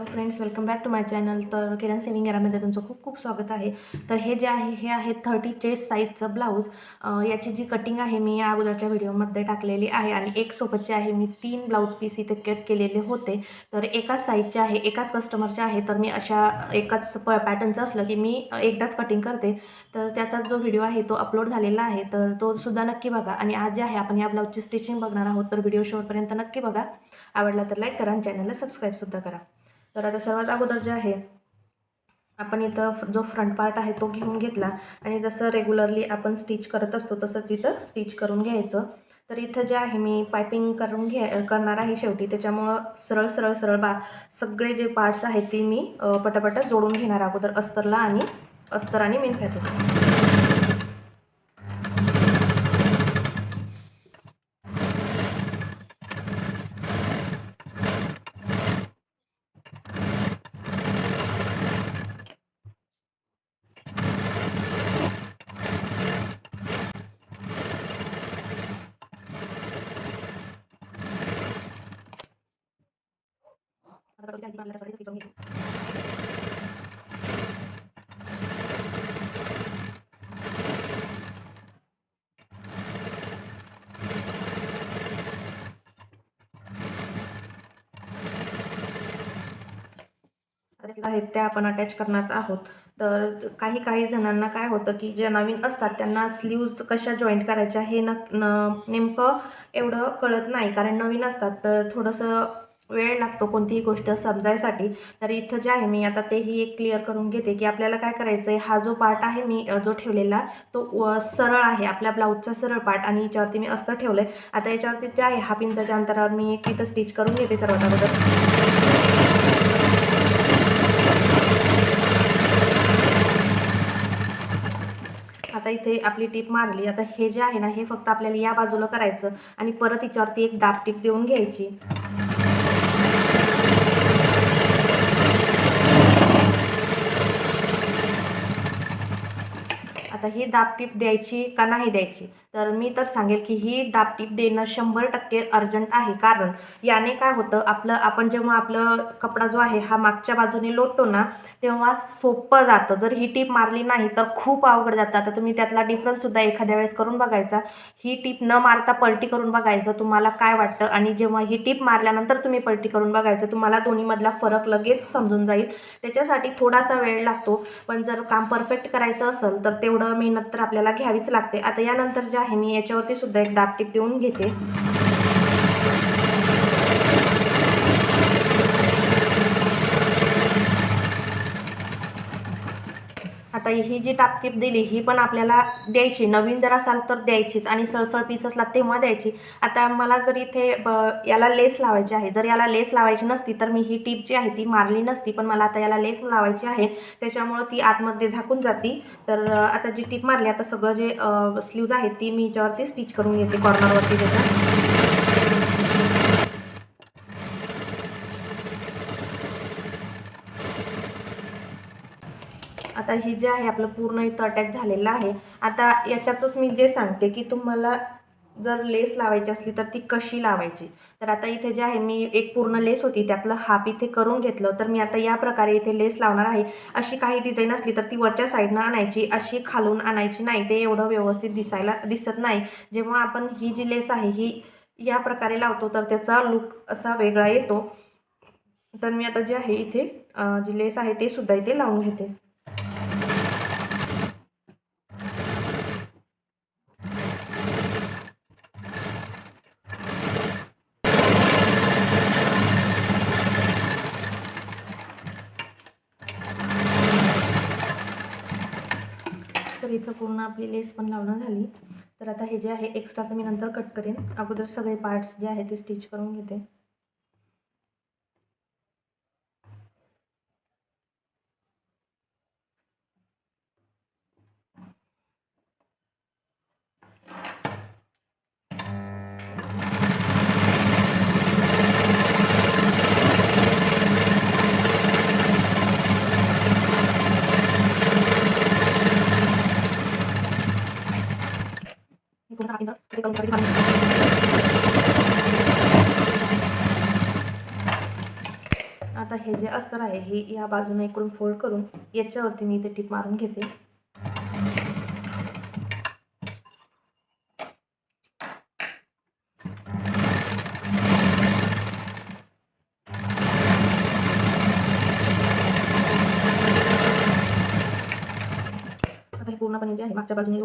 Hello friends welcome back to my channel. तर Kiran saving एरामध्ये तुमचं खूप खूप स्वागत आहे. तर हे जे आहे हे आहे थर्टी चेस्ट साईजचं ब्लाऊज याची जी कटिंग आहे मी या अगोदरच्या व्हिडिओमध्ये टाकलेली आहे. आणि एक सोबतचे आहे मी तीन ब्लाऊज पीस इथे कट केलेले होते. तर एकाच साईजचे आहे एकाच कस्टमरचे आहे. तर मी अशा एकाच प पॅटर्नचं असलं की मी एकदाच कटिंग करते. तर त्याचा जो व्हिडिओ आहे तो अपलोड झालेला आहे. तर तो सुद्धा नक्की बघा. आणि आज जे आहे आपण या ब्लाऊजची स्टिचिंग बघणार आहोत. तर व्हिडिओ शेवटपर्यंत नक्की बघा. आवडला तर लाईक करा आणि चॅनलला सबस्क्राईबसुद्धा करा. तर आता सर्वात अगोदर जे आहे आपण इथं फ- जो फ्रंट पार्ट आहे तो घेऊन घेतला. आणि जसं रेग्युलरली आपण स्टिच करत असतो तसंच इथं स्टिच करून घ्यायचं. तर इथं जे आहे मी पायपिंग करून घे करणार आहे शेवटी. त्याच्यामुळं सरळ सरळ सरळ बा सगळे जे पार्ट्स आहेत ते मी पटापट जोडून घेणार अगोदर अस्तरला आणि अस्तर आणि मेन फॅब्रिक आता आधी आपल्याला सगळे शिकवून आहेत त्या आपण अटॅच करणार आहोत. तर काही काही जणांना काय होतं की जे नवीन असतात त्यांना स्लीव्ज कशा जॉईंट करायच्या हे न- नेमकं एवढं कळत नाही. कारण नवीन असतात तर थोडंसं वेळ लागतो कोणतीही गोष्ट समजायसाठी. तर इथं जे आहे मी आता तेही एक क्लिअर करून घेते की आपल्याला काय करायचं आहे हा जो पार्ट आहे मी जो ठेवलेला तो व- सरळ आहे. आपल्या ब्लाऊजचा सरळ पार्ट आणि याच्यावरती मी अस्तर ठेवलं आहे आता याच्यावरती जे आहे हा पिंजाच्या अंतरावर मी एक इथं स्टिच करून घेते सर्वात अगोदर आता इथे आपली टीप मारली. आता हे जे आहे ना हे फक्त आपल्याला या बाजूला करायचं आणि परत हिच्यावरती एक दाब टीप देऊन घ्यायची. आता ही दाबटीप द्यायची का नाही द्यायची? तर मी तर सांगेल की ही दाबटीप देणं शंभर टक्के अर्जंट आहे. कारण याने काय होतं आपलं आपण जेव्हा आपलं कपडा जो आहे हा मागच्या बाजूने लोटतो ना तेव्हा सोपं जातं. जर ही टीप मारली नाही तर खूप अवघड जातं. आता तुम्ही त्यातला डिफरन्ससुद्धा एखाद्या वेळेस करून बघायचा. ही टीप न मारता पलटी करून बघायचं तुम्हाला काय वाटतं? आणि जेव्हा ही टीप मारल्यानंतर तुम्ही पलटी करून बघायचं तुम्हाला दोन्हीमधला फरक लगेच समजून जाईल. त्याच्यासाठी थोडासा वेळ लागतो. पण जर काम परफेक्ट करायचं असेल तर तेवढं मेहनत तर आपल्याला घ्यावीच लागते. आता यानंतर जे आहे. मी याच्यावरती सुद्धा एक दाब टीप देऊन घेते. आता ही जी टापटीप दिली ही पण आपल्याला द्यायची. नवीन जर असाल तर द्यायचीच आणि सळसळ पीस असला तेव्हा द्यायची. आता मला जर इथे ब- याला लेस लावायची आहे. जर याला लेस लावायची नसती तर मी ही टीप जी आहे ती मारली नसती. पण मला आता याला लेस लावायची आहे. त्याच्यामुळं ती आतमध्ये झाकून जाती. तर आता जी टीप मारली आता सगळं जे स्लीव्ज आहेत ती मी याच्यावरती स्टिच करून घेते कॉर्नरवरती त्याच्या. आता ही जे आहे आपलं पूर्ण इथं अटॅच झालेलं आहे. आता याच्यातच मी जे सांगते की तुम्हाला जर लेस लावायची असली तर ती कशी लावायची? तर आता इथे जे आहे मी एक पूर्ण लेस होती त्यातलं हाफ इथे करून घेतलं. तर मी आता या प्रकारे इथे लेस लावणार आहे. अशी काही डिझाईन असली तर ती वरच्या साईडनं आणायची अशी खालून आणायची नाही. ते एवढं व्यवस्थित दिसायला दिसत नाही. जेव्हा आपण ही जी लेस आहे ही या प्रकारे लावतो तर त्याचा लुक असा वेगळा येतो. तर मी आता जे आहे इथे जी लेस आहे ते सुद्धा इथे लावून घेते तर इथं पूर्ण आपली लेस पण लावणं झाली. तर आता हे जे आहे एक्स्ट्राचं मी नंतर कट करेन. अगोदर सगळे पार्ट्स जे आहे ते स्टिच करून घेते. आता हे जे अस्तर आहे हे या बाजूने इकडून फोल्ड करून याच्यावरती मी इथे टिप मारून घेते. आता पूर्णपणे जे आहे मागच्या बाजूने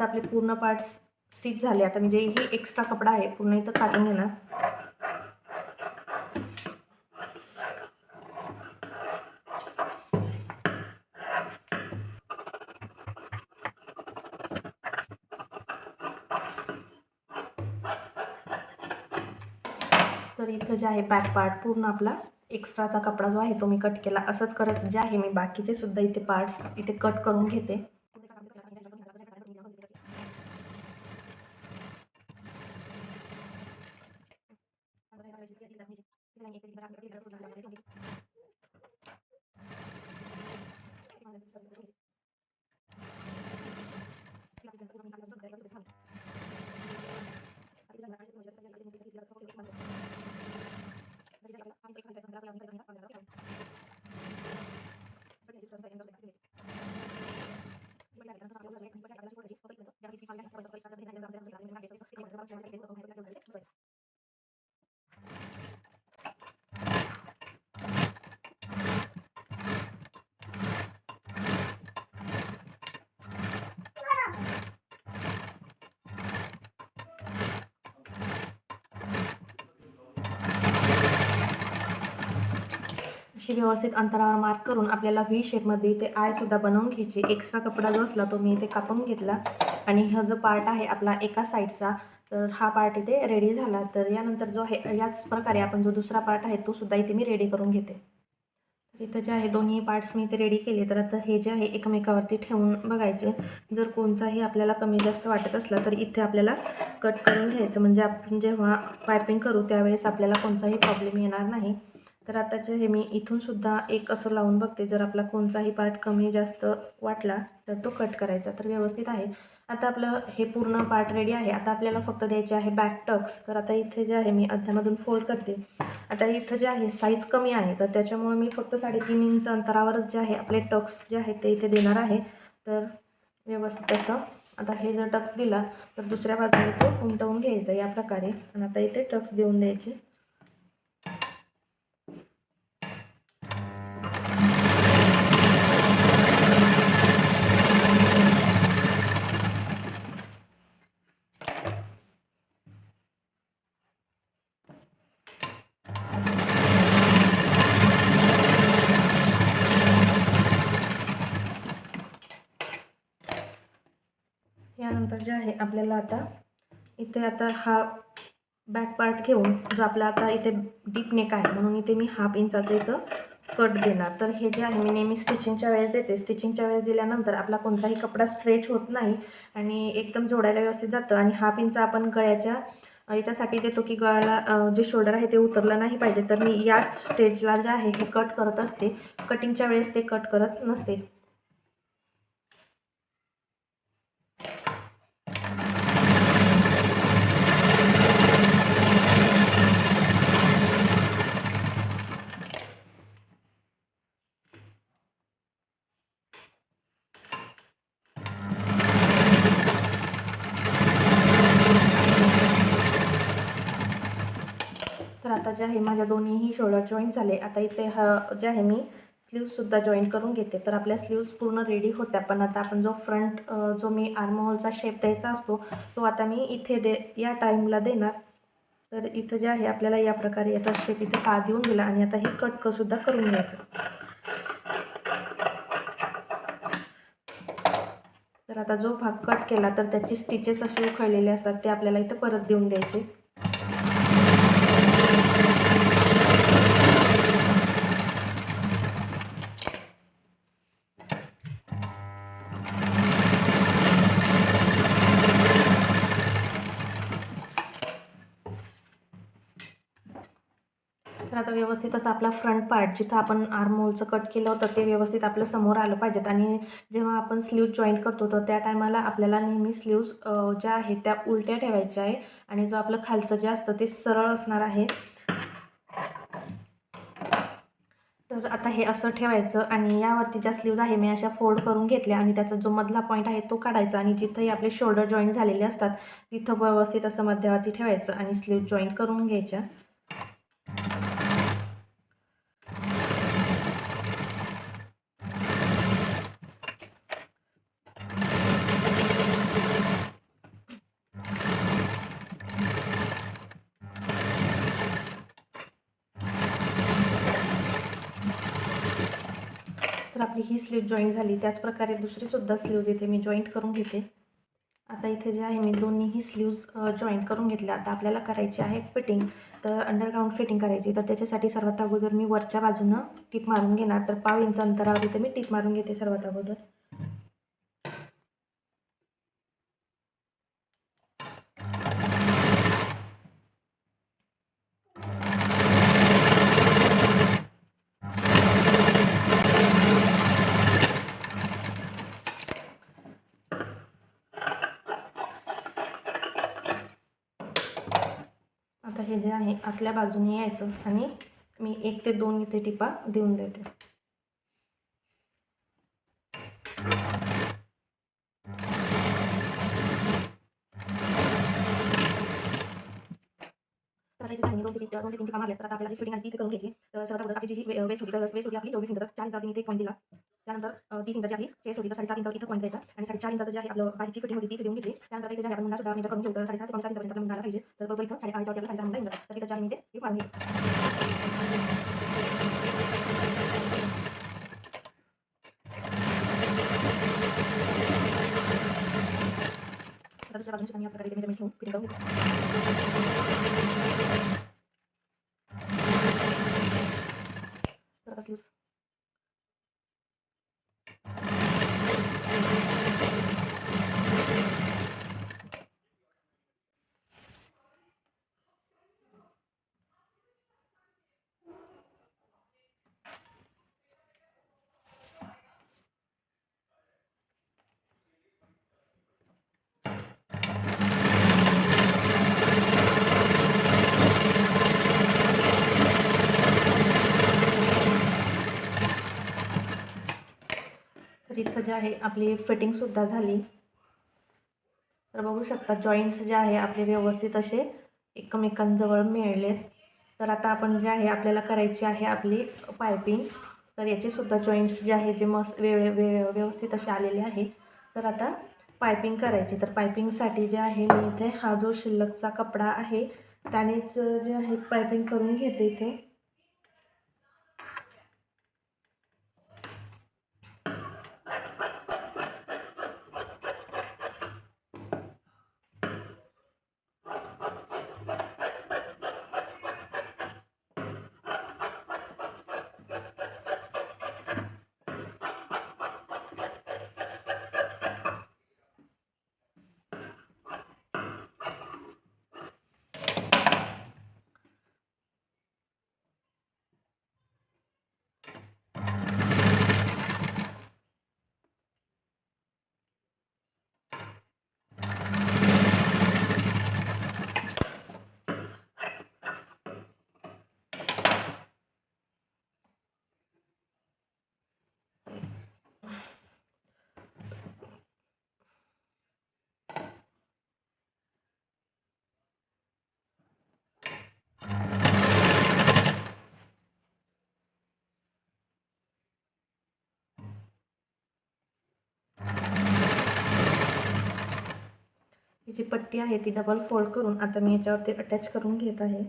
आता आपले पूर्ण पार्ट्स स्टिच झाले. आता म्हणजे हे एक्स्ट्रा कपडा आहे पूर्ण इथं काढून घेणार. तर इथं जे आहे बॅक पार्ट पूर्ण आपला एक्स्ट्राचा कपडा जो आहे तो मी कट केला. असंच करत जे आहे मी बाकीचे सुद्धा इथे पार्ट्स इथे कट करून घेते. para unir que ellos puedan tener los derechos que merecen que la gente entonces amplíe los derechos ya que es sin fábricas por qué esto अशी व्यवस्थित अंतरावर मार्क करून आपल्याला व्ही शेपमध्ये इथे आयसुद्धा बनवून घ्यायची. एक्स्ट्रा कपडा जो असला तो मी इथे कापून घेतला. आणि हा जो पार्ट आहे आपला एका साईडचा तर हा पार्ट इथे रेडी झाला. तर यानंतर जो आहे याच प्रकारे आपण जो दुसरा पार्ट आहे तो सुद्धा इथे मी रेडी करून घेते. इथं जे आहे दोन्ही पार्ट्स मी इथे रेडी केले. तर आता हे जे आहे एकमेकावरती ठेवून बघायचे. जर कोणताही आपल्याला कमी जास्त वाटत असला तर इथे आपल्याला कट करून घ्यायचं. म्हणजे आपण जेव्हा पायपिंग करू त्यावेळेस आपल्याला कोणताही प्रॉब्लेम येणार नाही. तर आता जे हे मी इथून सुद्धा एक असं लावून बघते. जर आपला कोणताही पार्ट कमी जास्त वाटला तर तो कट करायचा. तर व्यवस्थित आहे. आता आपलं हे पूर्ण पार्ट रेडी आहे. आता आपल्याला फक्त द्यायचे आहे बॅक टक्स तर आता इथे जे आहे मी अध्यामधून फोल्ड करते. आता इथं जे आहे साईज कमी आहे. तर त्याच्यामुळे मी फक्त साडेतीन इंच अंतरावरच जे आहे आपले टक्स जे आहेत ते इथे देणार आहे. तर व्यवस्थित असं. आता हे जर टक्स दिला तर दुसऱ्या बाजूने तो उमटवून घ्यायचा या प्रकारे. आणि आता इथे टक्स देऊन द्यायचे यानंतर जे आहे आपल्याला आता इथे आता हा बॅक पार्ट घेऊन जो आपला आता इथे डीप नेक आहे म्हणून इथे मी हाफ इंचाचं इथं कट देणार तर हे जे आहे मी नेहमी स्टिचिंगच्या वेळेस देते. स्टिचिंगच्या वेळेस दिल्यानंतर आपला कोणताही कपडा स्ट्रेच होत नाही आणि एकदम जोडायला व्यवस्थित जातं आणि हाफ इंच आपण गळ्याच्या याच्यासाठी देतो की गळ्याला जे शोल्डर आहे ते उतरलं नाही पाहिजे. तर मी याच स्टेजला जे आहे हे कट करत असते. कटिंगच्या वेळेस ते कट करत नसते. आता जे आहे माझ्या दोन्हीही शोल्डर जॉईंट झाले. आता इथे हा जे आहे मी स्लीव्ससुद्धा जॉईंट करून घेते. तर आपल्या स्लीव्स पूर्ण रेडी होत्या. पण आता आपण जो फ्रंट जो मी आर्महोलचा शेप द्यायचा असतो तो आता मी इथे दे या टाईमला देणार. तर इथं जे आहे आपल्याला या प्रकारे याचा शेप इथे पा देऊन दिला आणि आता हे कटकंसुद्धा करून घ्यायचं. तर आता जो भाग कट केला तर त्याची स्टिचेस असे उखळलेले असतात ते आपल्याला इथं परत देऊन द्यायचे. व्यवस्थित असं आपला फ्रंट पार्ट जिथं आपण आर्महोलचं कट केलं होतं ते व्यवस्थित आपल्यासमोर आलं पाहिजेत. आणि जेव्हा आपण स्लीव्ज जॉईंट करतो तर त्या टायमाला आपल्याला नेहमी स्लीव्ज ज्या आहेत त्या उलट्या ठेवायच्या आहे आणि जो आपलं खालचं जे असतं ते सरळ असणार आहे. तर आता हे असं ठेवायचं. आणि यावरती ज्या स्लीव्ज आहे मी अशा फोल्ड करून घेतल्या. आणि त्याचा जो मधला पॉईंट आहे तो काढायचा. आणि जिथंही आपले शोल्डर जॉईंट झालेले असतात तिथं व्यवस्थित असं मध्यवर्ती ठेवायचं. आणि स्लीव जॉईंट करून घ्यायच्या तर आपली ही स्लीव जॉईंट झाली त्याचप्रकारे दुसरीसुद्धा स्लीव्ज इथे मी जॉईंट करून घेते. आता इथे जे आहे मी दोन्हीही स्लीव्ज जॉईंट करून घेतल्या. आता आपल्याला करायची आहे फिटिंग तर अंडरग्राऊंड फिटिंग करायची. तर त्याच्यासाठी सर्वात अगोदर मी वरच्या बाजूनं टीप मारून घेणार. तर पाव इंच अंतरावर इथे मी टीप मारून घेते सर्वात अगोदर. आता हे जे आहे आतल्या बाजूने यायचं आणि मी एक ते दोन इथे टिपा देऊन देते. दोन तीन टिपा मारल्या तर आपल्याला जी फिटिंग आहे ती करून घ्यायची तर सर्वात अगोदर आपली जी वेस्ट होती तर वेस्ट होती आपली चोवीस इंच चार इंच मी इथे एक पॉईंट दिला. त्यानंतर अ, तीस इंचाची आपली चेस्ट होती तर साडेसात इंचावर इथं पॉईंट द्यायचा आणि साडेचार इंचाचं जे आहे आपलं बाहेरची फिटिंग होती ती इथे देऊन घेतली त्यानंतर इथे जे आहे आपण मुंडा सुद्धा मेजर करून घेऊ तर साडेसात ते पावणे सात इंचापर्यंत आपल्या मुंडाला पाहिजे तर बरोबर इथं साडेआठ आपल्याला साडेसहा मुंडा येऊन जातात तर तिथं जे आहे मी ते टिप मारून घेते आता दुसऱ्या बाजूने सुद्धा मी या प्रकारे मेजरमेंट घेऊन फिटिंग करून घेते इथं जे आहे आपली फिटिंगसुद्धा झाली. तर बघू शकता जॉईंट्स जे आहे आपले व्यवस्थित असे एकमेकांजवळ मिळलेत. तर आता आपण जे आहे आपल्याला करायची आहे आपली पायपिंग तर याचेसुद्धा जॉईंट्स जे आहे जे मस्त वे वेळ व्यवस्थित असे आलेले आहे. तर आता पायपिंग करायची. तर पायपिंगसाठी जे आहे मी इथे हा जो शिल्लकचा कपडा आहे त्यानेच जे आहे पायपिंग करून घेते इथे. ही जी पट्टी आहे ती डबल फोल्ड करून आता मी याच्यावरती अटॅच करून घेत आहे.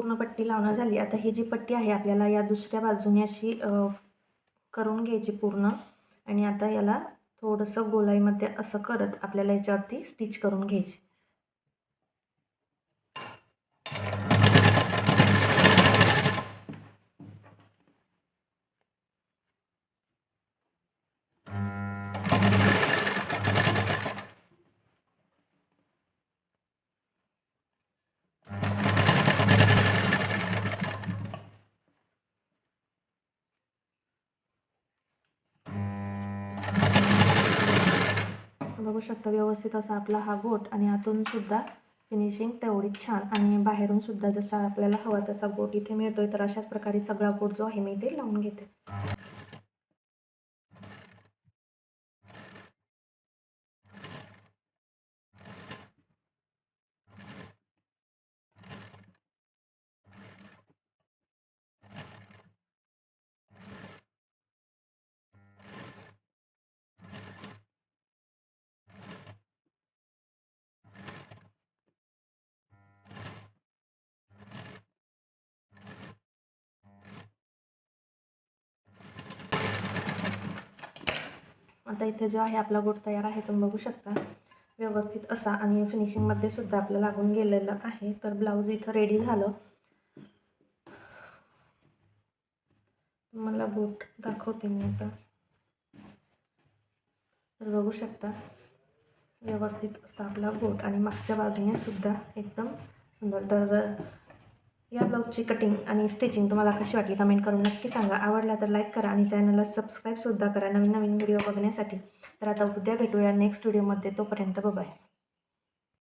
पूर्ण पट्टी लावणं झाली. आता ही जी पट्टी आहे आपल्याला या दुसऱ्या बाजूने अशी करून घ्यायची पूर्ण. आणि आता याला थोडंसं गोलाईमध्ये असं करत आपल्याला याच्यावरती स्टिच करून घ्यायची. बघू शकता व्यवस्थित असा आपला हा गोट आणि आतून सुद्धा फिनिशिंग तेवढीच छान. आणि बाहेरून सुद्धा जसा आपल्याला हवा तसा गोट इथे मिळतोय तर अशाच प्रकारे सगळा गोट जो आहे मी इथे लावून घेते. आता इथे जो आहे आपला गोट तयार आहे तुम्ही बघू शकता. व्यवस्थित असा आणि फिनिशिंगमध्ये सुद्धा आपलं लागून गेलेलं आहे. तर ब्लाऊज इथं रेडी झालं. मला गोट दाखवते मी आता. तर बघू शकता व्यवस्थित असा आपला गोट आणि मागच्या बाजूने सुद्धा एकदम सुंदर तर या ब्लाऊजची कटिंग आणि स्टिचिंग तुम्हाला कशी वाटली कमेंट करून नक्की सांगा. आवडला तर लाईक करा आणि चॅनलला सबस्क्राईबसुद्धा करा. नवीन नवीन व्हिडिओ बघण्यासाठी. तर आता उद्या भेटूया नेक्स्ट व्हिडिओमध्ये तोपर्यंत बाय